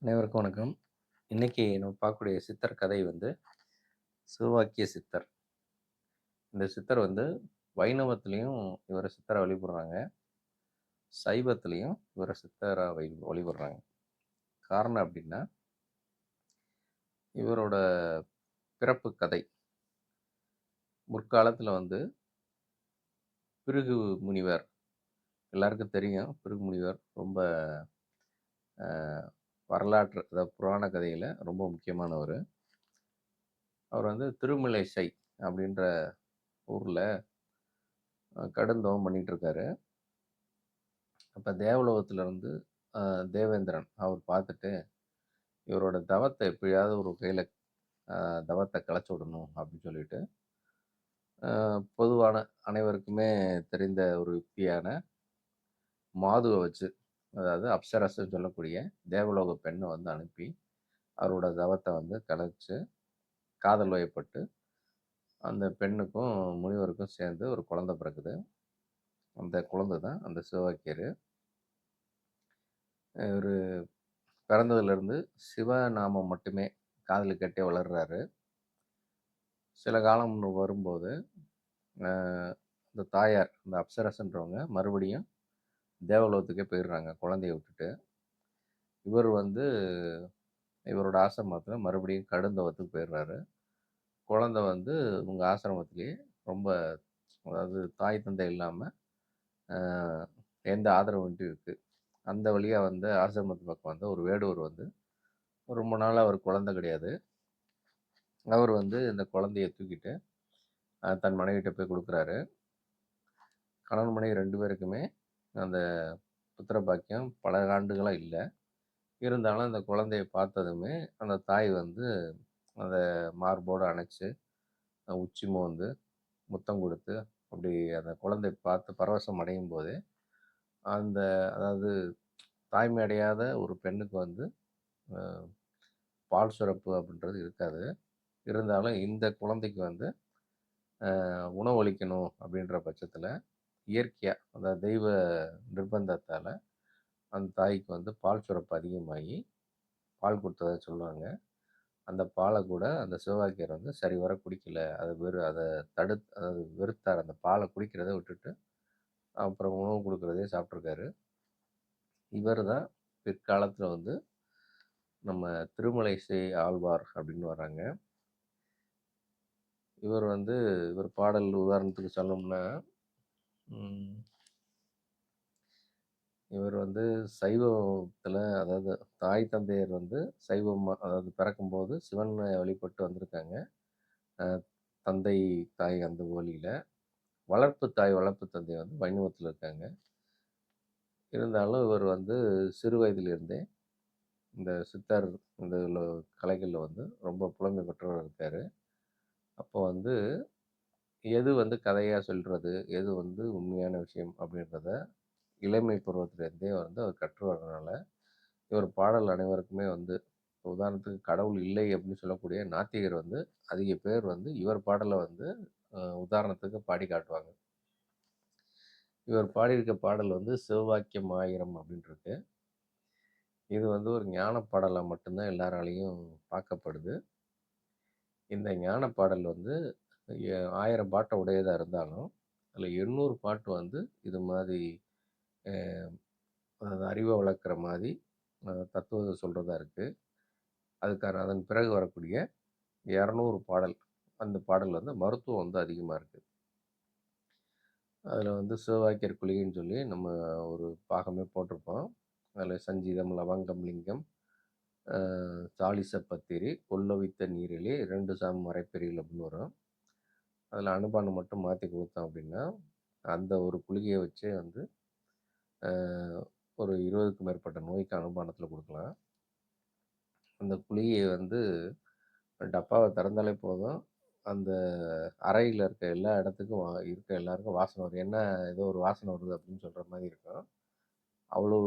அனைவருக்கும் வணக்கம். இன்னைக்கு நம்ம பார்க்கக்கூடிய சித்தர் கதை வந்து, சிவவாக்கிய சித்தர். இந்த சித்தர் வந்து வைணவத்துலேயும் இவரை சித்தரை வழிபடுறாங்க. சைவத்துலேயும் இவரை சித்தரை வழி வழிபடுறாங்க. காரணம் அப்படின்னா இவரோட பிறப்பு கதை. முற்காலத்தில் வந்து பிருகு முனிவர் எல்லாருக்கும் தெரியும். பிருகு முனிவர் ரொம்ப வரலாற்று அதாவது புராண கதையில் ரொம்ப முக்கியமானவர் அவர் வந்து திருமலைசை அப்படின்ற ஊரில் கடுந்தவம் பண்ணிட்டு இருக்காரு. அப்ப இருந்து தேவேந்திரன் அவர் பார்த்துட்டு, இவரோட தவத்தை எப்படியாவது ஒரு கையில் தவத்தை களைச்சி விடணும் அப்படின்னு சொல்லிட்டு, பொதுவான அனைவருக்குமே தெரிந்த ஒரு யுக்தியான மாதுவை வச்சு, அதாவது அப்சரஸ்ன்னு சொல்லக்கூடிய தேவலோக பெண்ணை வந்து அனுப்பி, அவரோட தவத்தை வந்து கலைச்சு, காதல் வயப்பட்டு, அந்த பெண்ணுக்கும், முனிவருக்கும் சேர்ந்து ஒரு குழந்தை பிறக்குது. அந்த குழந்தை தான் அந்த சிவாக்கியர் இவரு பிறந்ததுலேருந்து சிவநாமம் மட்டுமே காதலு கேட்டே வளர்கிறாரு சில காலம் வரும்போது, அந்த இந்த தாயார், இந்த அப்சரசன்றவங்க மறுபடியும் தேவலோகத்துக்கே போயிடுறாங்க, குழந்தைய விட்டுட்டு. இவர் வந்து இவரோட ஆசிரமத்தில் மறுபடியும் கடுந்தவத்துக்கு போயிடுறாரு. குழந்தை வந்து உங்கள் ஆசிரமத்திலேயே ரொம்ப அதாவது தாய், தந்தை இல்லாமல் எந்த ஆதரவுன்ட்டு இருக்குது அந்த வழியாக வந்து ஆசிரமத்து பக்கம் வந்து ஒரு வேடுவர் வந்து, ரொம்ப நாள் அவர் குழந்தை கிடையாது. அவர் வந்து இந்த குழந்தைய தூக்கிட்டு, தன் மனைவிட்ட போய் கொடுக்குறாரு கணவன், மனைவி ரெண்டு பேருக்குமே அந்த புத்திர பாக்கியம் பல ஆண்டுகளாக இல்லை இருந்தாலும் அந்த குழந்தைய பார்த்ததுமே, அந்த தாய் வந்து அதை மார்போடு அணைச்சு, உச்சி மோந்து, முத்தம் கொடுத்து அப்படி அந்த குழந்தை பார்த்து பரவசம் அடையும் போதே அந்த அதாவது தாய்மை அடையாத ஒரு பெண்ணுக்கு வந்து பால் சுரப்பு அப்படின்றது இருக்காது. இருந்தாலும் இந்த குழந்தைக்கு வந்து உணவளிக்கணும் அப்படின்ற பட்சத்தில் இயற்கையாக அதாவது தெய்வ நிர்பந்தத்தால் அந்த தாய்க்கு வந்து பால் சுரப்பு அதிகமாகி, பால் குடுத்ததா சொல்லுவாங்க. அந்த பாலை கூட அந்த சிவவாக்கியர் வந்து சரிவர குடிக்கல. அதை வெறு அதை தடு அதாவது வெறுத்தார். அந்த பாலை குடிக்கிறத விட்டுட்டு, அப்புறம் உணவு கொடுக்குறதே சாப்பிட்ருக்காரு இவர் தான் பிற்காலத்தில் வந்து நம்ம திருமலை திருமலைசை ஆழ்வார் அப்படின்னு வர்றாங்க. இவர் வந்து இவர் பாடல் உதாரணத்துக்கு சொல்லணும்னா, இவர் வந்து சைவத்தில் அதாவது தாய், தந்தையர் வந்து சைவம் அதாவது பிறக்கும்போது சிவனை வழிபட்டு வந்திருக்காங்க. தந்தை, தாய் அந்த வழியில. வளர்ப்பு தாய், வளர்ப்பு தந்தை வந்து வைணவத்தில் இருக்காங்க. இருந்தாலும் இவர் வந்து சிறு வயதிலிருந்தே இந்த சித்தர் இந்த கலைகளில் வந்து ரொம்ப புலமை பெற்றவர் இருக்கார் அப்போ வந்து எது வந்து கதையாக சொல்கிறது எது வந்து உண்மையான விஷயம் அப்படின்றத இளமை பருவத்திலேருந்தே வந்து அவர் கற்று வர்றதுனால, இவர் பாடல் அனைவருக்குமே வந்து உதாரணத்துக்கு கடவுள் இல்லை அப்படின்னு சொல்லக்கூடிய நாத்திகர் வந்து அதிக பேர் வந்து இவர் பாடலை வந்து உதாரணத்துக்கு பாடி காட்டுவாங்க. இவர் பாடியிருக்க பாடல் வந்து சிவவாக்கியம் ஆயிரம் அப்படின்னு இது வந்து ஒரு ஞான பாடலாக மட்டும்தான் எல்லாராலையும் பார்க்கப்படுது. இந்த ஞான பாடல் வந்து ஆயிரம் பாட்டை உடையதாக இருந்தாலும், அதில் எண்ணூறு பாட்டு வந்து இது மாதிரி அறிவை அதாவது மாதிரி தத்துவத்தை சொல்கிறதா இருக்குது அதுக்கான அதன் பிறகு வரக்கூடிய 200 பாடல். அந்த பாடல் வந்து மருத்துவம் வந்து அதிகமாக இருக்குது அதில் வந்து சிவவாக்கியர் குளிகைன்னு சொல்லி நம்ம ஒரு பாகமே போட்டிருப்போம். அதில் சஞ்சீதம், லவங்கம், லிங்கம், சாலிச பத்திரி, கொல்லவித்த நீரிலே இரண்டு சாம் மறைப்பெரியல் அப்படின்னு வரும். அதில் அனுபானம் மட்டும் மாற்றி கொடுத்தோம் அப்படின்னா, அந்த ஒரு குளிகையை வச்சே வந்து ஒரு 20க்கும் மேற்பட்ட நோய்க்கு அனுபானத்தில் கொடுக்கலாம் அந்த குளிகைய வந்து டப்பாவை திறந்தாலே போதும், அந்த அறையில் இருக்க எல்லா இடத்துக்கும் வா இருக்க எல்லாருக்கும் வாசனை வரும். என்ன ஏதோ ஒரு வாசனை வருது அப்படின்னு சொல்கிற மாதிரி இருக்கும். அவ்வளோ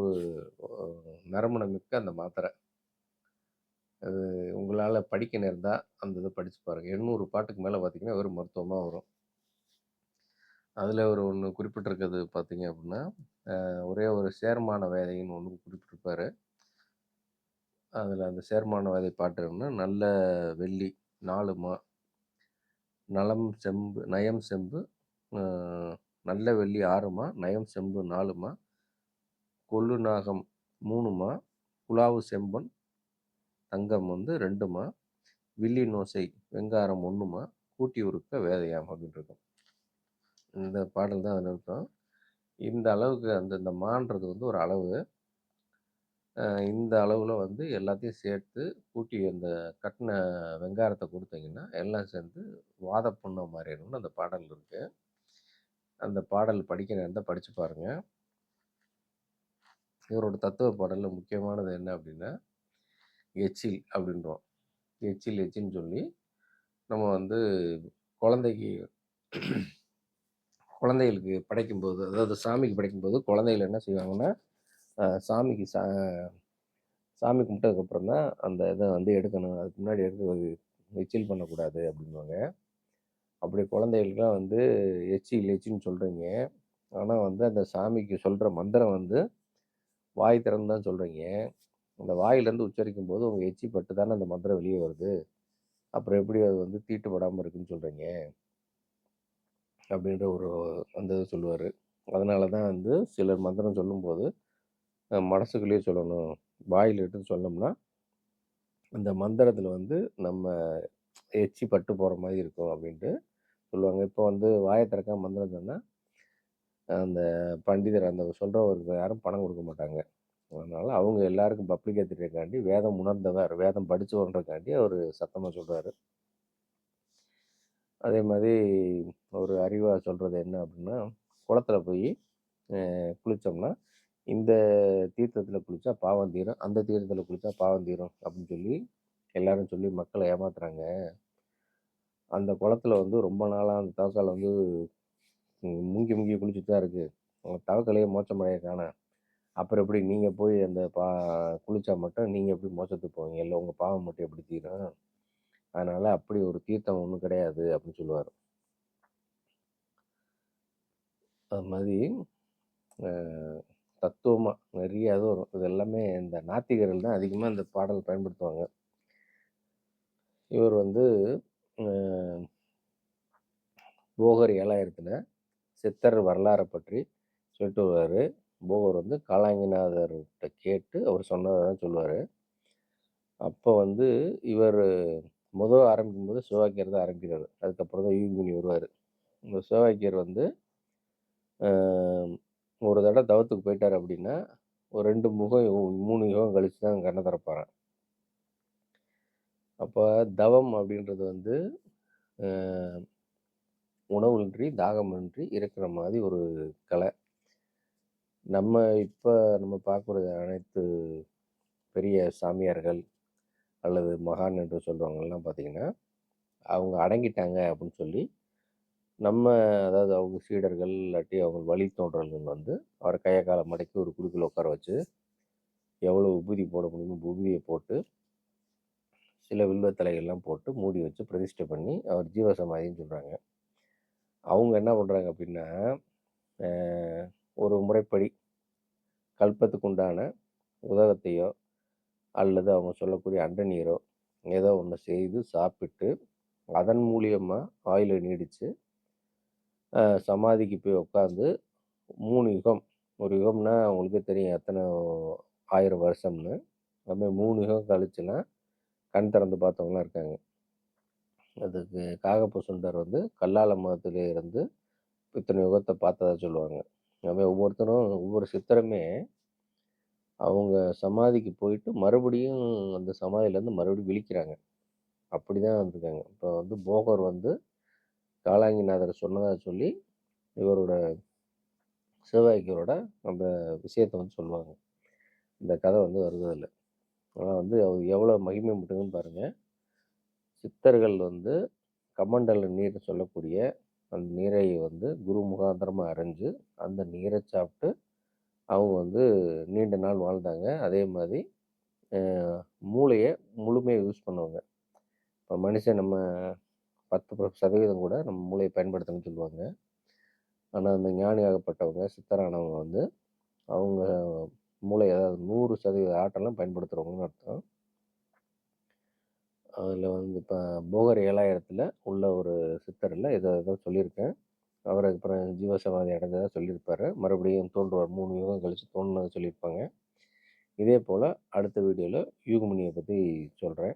நறுமணம் மிக்க அந்த மாத்திரை. அது உங்களால் படிக்க நேர்ந்தால் அந்த இதை படித்து பாருங்கள் எண்ணூறு பாட்டுக்கு மேலே பார்த்தீங்கன்னா, வெறும் மருத்துவமாக வரும். அதில் ஒரு ஒன்று குறிப்பிட்டிருக்கிறது பார்த்தீங்க அப்படின்னா, ஒரே ஒரு சேர்மான வேதைன்னு ஒன்று குறிப்பிட்டிருப்பார் அதில் அந்த சேர்மான வேதை பாட்டுன்னா நல்ல வெள்ளி நாலு மா நலம் செம்பு நயம் செம்பு நல்ல வெள்ளி ஆறுமா நயம் செம்பு நாலுமா கொள்ளு நாகம் மூணுமா குலாவு செம்பன் தங்கம் வந்து ரெண்டுமா? வில்லி நோசை வெங்காரம் ஒன்றுமா கூட்டி உருக்க வேதையாம் அப்படின்னு இருக்கும். இந்த பாடல் தான் அதில் இருக்கும். இந்த அளவுக்கு அந்த இந்த மான்றது வந்து ஒரு அளவு. இந்த அளவில் வந்து எல்லாத்தையும் சேர்த்து கூட்டி அந்த கட்டின வெங்காரத்தை கொடுத்தீங்கன்னா எல்லாம் சேர்ந்து வாத புண்ண மாறிடும்னு அந்த பாடல் இருக்குது அந்த பாடல் படிக்கிற இருந்தால் படித்து பாருங்கள் இவரோட தத்துவ பாடலில் முக்கியமானது என்ன அப்படின்னா எச்சில் அப்படின்றோம். எச்சில் எச்சின்னு சொல்லி நம்ம வந்து குழந்தைக்கு குழந்தைகளுக்கு படைக்கும்போது அதாவது சாமிக்கு படைக்கும்போது குழந்தைகள் என்ன செய்வாங்கன்னா சாமிக்கு சா சாமி கும்பிட்டதுக்கப்புறம் தான் அந்த இதை வந்து எடுக்கணும். அதுக்கு முன்னாடி எடுத்து எச்சில் பண்ணக்கூடாது அப்படின்வாங்க அப்படி குழந்தைகளுக்குலாம் வந்து எச்சில் எச்சின்னு சொல்கிறீங்க ஆனால் வந்து அந்த சாமிக்கு சொல்கிற மந்திரம் வந்து வாய் திறந்து தான் சொல்கிறீங்க அந்த வாயிலேருந்து உச்சரிக்கும் போது உங்கள் எச்சி பட்டு தானே அந்த மந்திரம் வெளியே வருது. அப்புறம் எப்படி அது வந்து தீட்டுப்படாமல் இருக்குன்னு சொல்கிறீங்க அப்படின்ற ஒரு அந்த இது சொல்லுவார். அதனால தான் வந்து சிலர் மந்திரம் சொல்லும்போது மனசுக்குள்ளேயே சொல்லணும். வாயில் எடுத்து சொன்னோம்னா அந்த மந்திரத்தில் வந்து நம்ம எச்சி பட்டு போகிற மாதிரி இருக்கும் அப்படின்ட்டு சொல்லுவாங்க. இப்போ வந்து வாயை திறக்காம மந்திரம் சொன்னால் அந்த பண்டிதர் அந்த சொல்கிறவருக்கு யாரும் பணம் கொடுக்க மாட்டாங்க. அதனால் அவங்க எல்லாருக்கும் பப்ளிக் ஏற்றிட்டுக்காண்டி வேதம் உணர்ந்தவர் வேதம் படித்தவன்றக்காண்டி அவர் சத்தமாக சொல்கிறாரு அதே மாதிரி ஒரு அறிவாக சொல்கிறது என்ன அப்படின்னா குளத்துல போய் குளித்தோம்னா இந்த தீர்த்தத்தில் குளித்தா பாவம் தீரும் அந்த தீர்த்தத்தில் குளித்தா பாவம் தீரும் அப்படின்னு சொல்லி எல்லாரும் சொல்லி மக்களை ஏமாத்துறாங்க. அந்த குளத்துல வந்து ரொம்ப நாளாக அந்த தவக்கால் வந்து முங்கி முங்கி குளிச்சுட்டு தான் இருக்குது அவங்க தவக்கலையே மோச்சமடைய காண அப்புறம் எப்படி நீங்கள் போய் அந்த பா குளிச்சா மட்டும் நீங்கள் எப்படி மோசத்துக்கு போவீங்க? இல்லை உங்கள் பாவம் மட்டும் எப்படி தீரும்? அதனால் அப்படி ஒரு தீர்த்தம் ஒன்றும் கிடையாது அப்படின்னு சொல்லுவார். அது மாதிரி தத்துவமாக நிறைய இது வரும். இது எல்லாமே இந்த நாத்திகர்கள் தான் அதிகமாக இந்த பாடல் பயன்படுத்துவாங்க. இவர் வந்து போகர் ஏழாயிரத்தில் சித்தர் வரலாறை பற்றி சொல்லிட்டு வருவார். போகர் வந்து காலாங்கிநாதர்கிட்ட கேட்டு அவர் சொன்னதை தான் சொல்லுவார். அப்போ வந்து இவர் முதல் ஆரம்பிக்கும் போது சிவாக்கியர் தான் ஆரம்பிக்கிறார். அதுக்கப்புறம் தான் யூகினி வருவார். இந்த சிவாக்கியர் வந்து ஒரு தடவை தவத்துக்கு போயிட்டார் அப்படின்னா ஒரு ரெண்டு முகம் மூணு யுகம் கழிச்சு தான் கண்ணை திறப்பாரன் அப்போ தவம் அப்படின்றது வந்து ஆஹ், உணவின்றி தாகமின்றி இருக்கிற மாதிரி ஒரு கலை. நம்ம இப்போ நம்ம பார்க்குறது அனைத்து பெரிய சாமியார்கள் அல்லது மகான் என்று சொல்கிறவங்கெல்லாம் பார்த்திங்கன்னா அவங்க அடங்கிட்டாங்க அப்படின்னு சொல்லி நம்ம அதாவது அவங்க சீடர்கள் இல்லாட்டி அவங்க வழி தோன்றல்கள் வந்து அவரை கையை காலை மடக்கி ஒரு குடுக்கில் உட்கார வச்சு எவ்வளோ உபூதி போட முடியுமோ உபூதியை போட்டு சில வில்வத்தலைகள்லாம் போட்டு மூடி வச்சு பிரதிஷ்டை பண்ணி அவர் ஜீவசமாதின்னு சொல்கிறாங்க அவங்க என்ன பண்ணுறாங்க அப்படின்னா ஒரு முறைப்படி கல்பத்துக்கு உண்டான உதகத்தையோ அல்லது அவங்க சொல்லக்கூடிய அண்ட நீரோ ஏதோ ஒன்று செய்து சாப்பிட்டு அதன் மூலியமாக ஆயுளை நீடித்து சமாதிக்கு போய் உட்காந்து மூணு யுகம் ஒரு யுகம்னா அவங்களுக்கே தெரியும் எத்தனை ஆயிரம் வருஷம்னு. அதுமாதிரி மூணு யுகம் கழிச்சுன்னா கண் திறந்து பார்த்தவங்களாம் இருக்காங்க. அதுக்கு காகப்பு சுண்டர் வந்து கல்லால மதத்திலே இருந்து இத்தனை யுகத்தை பார்த்ததா சொல்லுவாங்க. அதுமாதிரி ஒவ்வொருத்தரும் ஒவ்வொரு சித்தருமே அவங்க சமாதிக்கு போயிட்டு மறுபடியும் அந்த சமாதியிலேருந்து மறுபடியும் விழிக்கிறாங்க. அப்படி தான் வந்திருக்காங்க இப்போ வந்து போகர் வந்து காலாங்கிநாதர் சொன்னதாக சொல்லி இவரோட சிவவாக்கியரோட அந்த விஷயத்தை வந்து சொல்லுவாங்க. இந்த கதை வந்து வருவதில்லை. ஆனால் வந்து அவர் எவ்வளோ மகிமை மட்டுங்கன்னு பாருங்கள் சித்தர்கள் வந்து கமண்டல நீர் சொல்லக்கூடிய அந்த நீரை வந்து குரு முகாந்திரமாக அரைஞ்சு அந்த நீரை சாப்பிட்டு அவங்க வந்து நீண்ட நாள் வாழ்ந்தாங்க. அதே மாதிரி மூளையை முழுமையாக யூஸ் பண்ணுவாங்க. இப்போ மனுஷன் நம்ம பத்து ப- சதவீதம் கூட நம்ம மூளையை பயன்படுத்தணும்னு சொல்லுவாங்க. ஆனால் அந்த ஞானியாகப்பட்டவங்க சித்தரானவங்க வந்து அவங்க மூளை அதாவது நூறு சதவீத ஆட்டெல்லாம் பயன்படுத்துகிறவங்கன்னு அர்த்தம். அதில் வந்து இப்போ போகர் ஏழாயிரத்தில் உள்ள ஒரு சித்தரில் இதை இதை சொல்லியிருக்கேன். அவர் அப்புறம் ஜீவசமாதி அடைஞ்சதாக சொல்லியிருப்பார். மறுபடியும் தோன்றுவார். மூணு யுகம் கழித்து தோணுனதை சொல்லியிருப்பாங்க. இதே போல் அடுத்த வீடியோவில் யூகமணியை பற்றி சொல்கிறேன்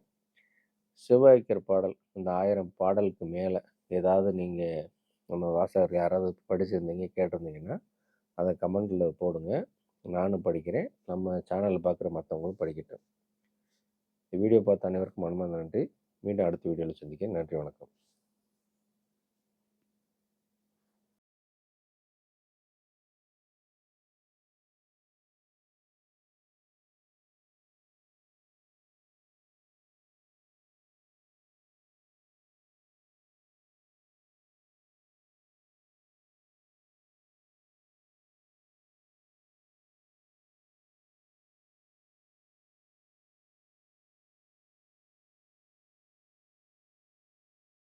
சிவாய்க்கர் பாடல் இந்த ஆயிரம் பாடலுக்கு மேலே ஏதாவது நீங்கள் நம்ம வாசகர் யாராவது படிச்சிருந்தீங்க கேட்டிருந்தீங்கன்னா அதை கமெண்டில் போடுங்க. நானும் படிக்கிறேன். நம்ம சேனலில் பார்க்குற மற்றவங்களும் படிக்கட்டும். வீடியோ பார்த்த அனைவருக்கும் மனமார்ந்த நன்றி மீண்டும் அடுத்த வீடியோவில் சந்திக்கிறேன் நன்றி வணக்கம்